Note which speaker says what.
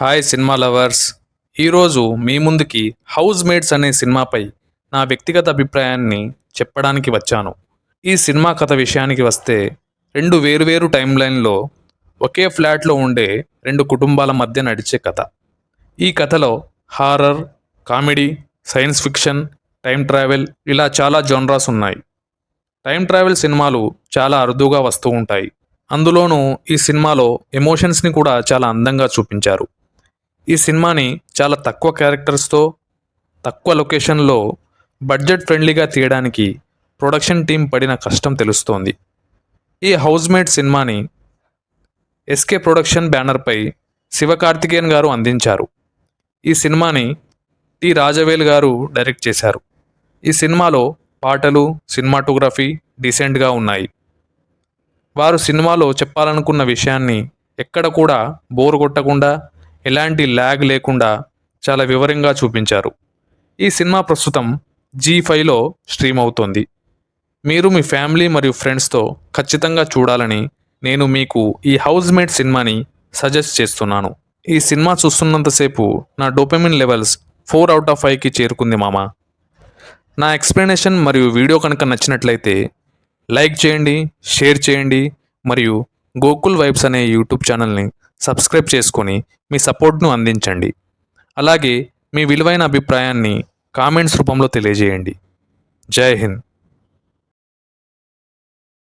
Speaker 1: Hi cinema lovers. ఈరోజు మీ ముందుకి house mates అనే సినిమాపై నా వ్యక్తిగత అభిప్రాయాన్ని చెప్పడానికి వచ్చాను. ఈ సినిమా కథ విషయానికి వస్తే రెండు వేరువేరు టైం లైన్లో ఒకే ఫ్లాట్లో ఉండే రెండు కుటుంబాల మధ్య నడిచే కథ. ఈ కథలో horror comedy science fiction time travel ఇలా చాలా జోన్రాస్ ఉన్నాయి. టైం ట్రావెల్ సినిమాలు చాలా అరుదుగా వస్తూ ఉంటాయి. అందులోనూ ఈ సినిమాలో ఎమోషన్స్ని కూడా చాలా అందంగా చూపించారు. ఈ సినిమాని చాలా తక్కువ క్యారెక్టర్స్తో తక్కువ లొకేషన్లో బడ్జెట్ ఫ్రెండ్లీగా తీయడానికి ప్రొడక్షన్ టీం పడిన కష్టం తెలుస్తోంది. ఈ హౌస్మేట్ సినిమాని ఎస్కే ప్రొడక్షన్ బ్యానర్పై శివకార్తికేయన్ గారు అందించారు. ఈ సినిమాని టి రాజవేల్ గారు డైరెక్ట్ చేశారు. ఈ సినిమాలో పాటలు సినిమాటోగ్రఫీ డీసెంట్గా ఉన్నాయి. వారు సినిమాలో చెప్పాలనుకున్న విషయాన్ని ఎక్కడ కూడా బోర్ కొట్టకుండా ఎలాంటి ల్యాగ్ లేకుండా చాలా వివరంగా చూపించారు. ఈ సినిమా ప్రస్తుతం జీ ఫైవ్లో స్ట్రీమ్ అవుతోంది. మీరు మీ ఫ్యామిలీ మరియు ఫ్రెండ్స్తో ఖచ్చితంగా చూడాలని నేను మీకు ఈ హౌస్ మేట్ సినిమాని సజెస్ట్ చేస్తున్నాను. ఈ సినిమా చూస్తున్నంతసేపు నా dopamine levels four out of ఫైవ్కి చేరుకుంది మామ. నా ఎక్స్ప్లెనేషన్ మరియు వీడియో కనుక నచ్చినట్లయితే లైక్ చేయండి షేర్ చేయండి మరియు గోకుల్ వైబ్స్ అనే యూట్యూబ్ ఛానల్ని సబ్స్క్రైబ్ చేసుకొని మీ సపోర్ట్ను అందించండి. అలాగే మీ విలువైన అభిప్రాయాన్ని కామెంట్స్ రూపంలో తెలియజేయండి. జై హింద్.